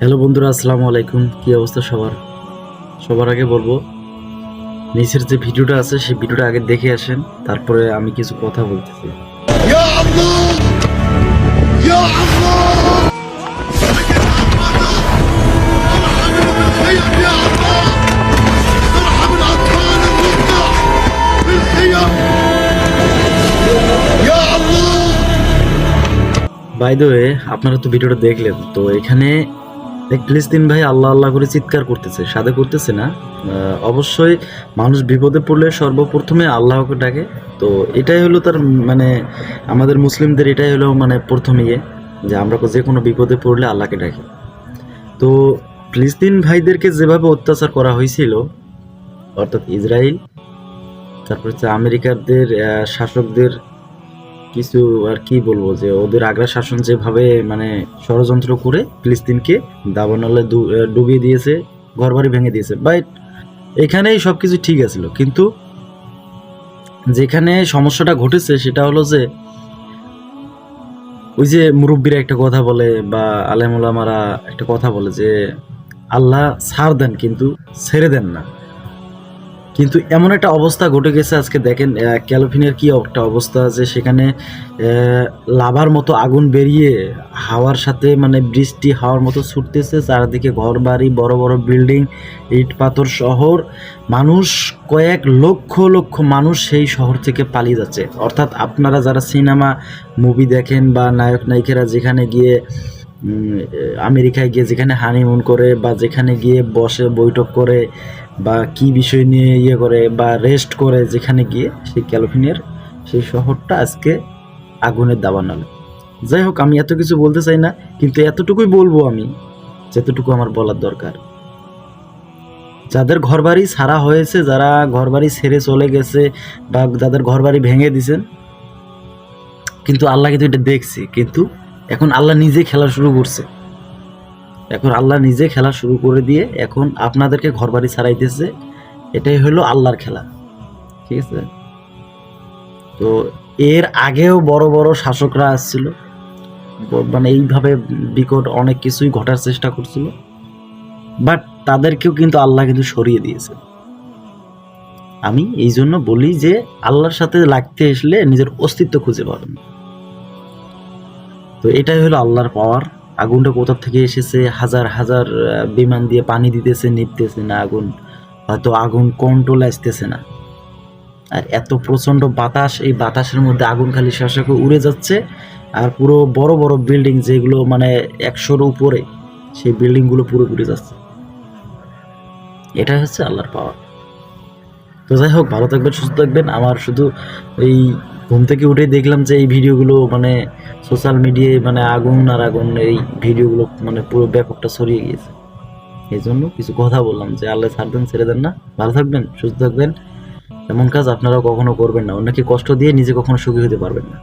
Hello বন্ধুরা আসসালামু আলাইকুম। কি অবস্থা সবার? সবার আগে বলব নিচের যে ভিডিওটা আছে সেই ভিডিওটা আগে দেখে আসেন তারপরে আমি কিছু কথা বলতেছি। বাইদ আপনারা তো ভিডিওটা দেখলেন তো এখানে এক ফিলিস্তিন ভাই আল্লাহ আল্লাহ করে চিৎকার করতেছে, সাদে করতেছে না। অবশ্যই মানুষ বিপদে পড়লে সর্বপ্রথমে আল্লাহকে ডাকে। তো এটাই হলো তার মানে আমাদের মুসলিমদের এটাই হলো মানে প্রথম ইয়ে যে আমরা যে কোনো বিপদে পড়লে আল্লাহকে ডাকি। তো ফিলিস্তিন ভাইদেরকে যেভাবে অত্যাচার করা হয়েছিল, অর্থাৎ ইসরায়েল, তারপর হচ্ছে আমেরিকাদের শাসকদের কিছু আর কি বলব যে ওদের আগ্রা শাসন যেভাবে মানে ষড়যন্ত্র করে ফিলিস্তিনকে দাবানলে ডুবিয়ে দিয়েছে, ঘরবাড়ি ভেঙে দিয়েছে বাট এখানেই সব কিছু ঠিক আছিল। কিন্তু যেখানে সমস্যাটা ঘটেছে সেটা হলো যে ওই যে মুরব্বীরা একটা কথা বলে বা আলেমুলামারা একটা কথা বলে যে, আল্লাহ ছাড় দেন কিন্তু ছেড়ে দেন না। কিন্তু এমন একটা অবস্থা ঘটে গেছে আজকে দেখেন আহ, ক্যালিফোর্নিয়ার কি একটা অবস্থা যে সেখানে লাভার মতো আগুন বেরিয়ে হাওয়ার সাথে মানে বৃষ্টি হাওয়ার মতো ছুটতেছে চারিদিকে ঘর বাড়ি বড় বড় বিল্ডিং ইট পাথর শহর। মানুষ কয়েক লক্ষ লক্ষ মানুষ সেই শহর থেকে পালিয়ে যাচ্ছে। অর্থাৎ আপনারা যারা সিনেমা মুভি দেখেন বা নায়ক নায়িকারা যেখানে গিয়ে আমেরিকায় গিয়ে যেখানে হানিমুন করে বা যেখানে গিয়ে বসে বৈঠক করে বা কি বিষয় নিয়ে ইয়ে করে বা রেস্ট করে যেখানে গিয়ে সেই ক্যালিফোর্নিয়ার সেই শহরটা আজকে আগুনের দাবানলে যাই হোক, আমি এত কিছু বলতে চাই না, কিন্তু এতটুকুই বলব আমি, যতটুকু আমার বলার দরকার। যাদের ঘরবাড়ি ছাড়া হয়েছে, যারা ঘরবাড়ি ছেড়ে চলে গেছে বা যাদের ঘরবাড়ি ভেঙে দিছেন কিন্তু আল্লাহ কিন্তু এটা দেখছি, কিন্তু এখন আল্লাহ নিজে খেলা শুরু করছে। এখন আল্লাহ নিজে খেলা শুরু করে দিয়ে এখন আপনাদেরকে ঘরবাড়ি ছাড়াইতেছে এটাই হলো আল্লাহর খেলা। ঠিক আছে? তো এর আগেও বড় বড় শাসকরা আসছিল। মানে এইভাবে বিকট অনেক কিছুই ঘটার চেষ্টা করছিল। বাট তাদেরকেও কিন্তু আল্লাহ কিন্তু সরিয়ে দিয়েছে। আমি এই জন্য বলি যে আল্লাহর সাথে লাগতে আসলে নিজের অস্তিত্ব খুঁজে পাবেন। তো এটাই হলো আল্লাহর পাওয়ার আগুনটা কোথা থেকে এসেছে? হাজার হাজার বিমান দিয়ে পানি দিতেছে নিপতেছে না আগুন। হয়তো আগুন কন্ট্রোল আসতেছে না। আর এত প্রচণ্ড বাতাস, এই বাতাসের মধ্যে আগুন খালি শাসকে উড়ে যাচ্ছে। আর পুরো বড় বড় বিল্ডিং যেগুলো মানে একশোর উপরে, সেই বিল্ডিংগুলো পুরো উড়ে যাচ্ছে। এটাই হচ্ছে আল্লাহর পাওয়ার তো যাই হোক, ভালো থাকবেন, সুস্থ থাকবেন। আমার শুধু এই ঘুম থেকে উঠে দেখলাম যে এই ভিডিওগুলো মানে সোশ্যাল মিডিয়ায় মানে আগুন আর আগুন এই ভিডিওগুলো মানে পুরো ব্যাপকটা ছড়িয়ে গিয়েছে। এই জন্য কিছু কথা বললাম যে আল্লাহ ছাড়বেন ছেড়ে দেন না। ভালো থাকবেন, সুস্থ থাকবেন। এমন কাজ আপনারাও কখনো করবেন না। অন্যকে কষ্ট দিয়ে নিজে কখনো সুখী হতে পারবেন না।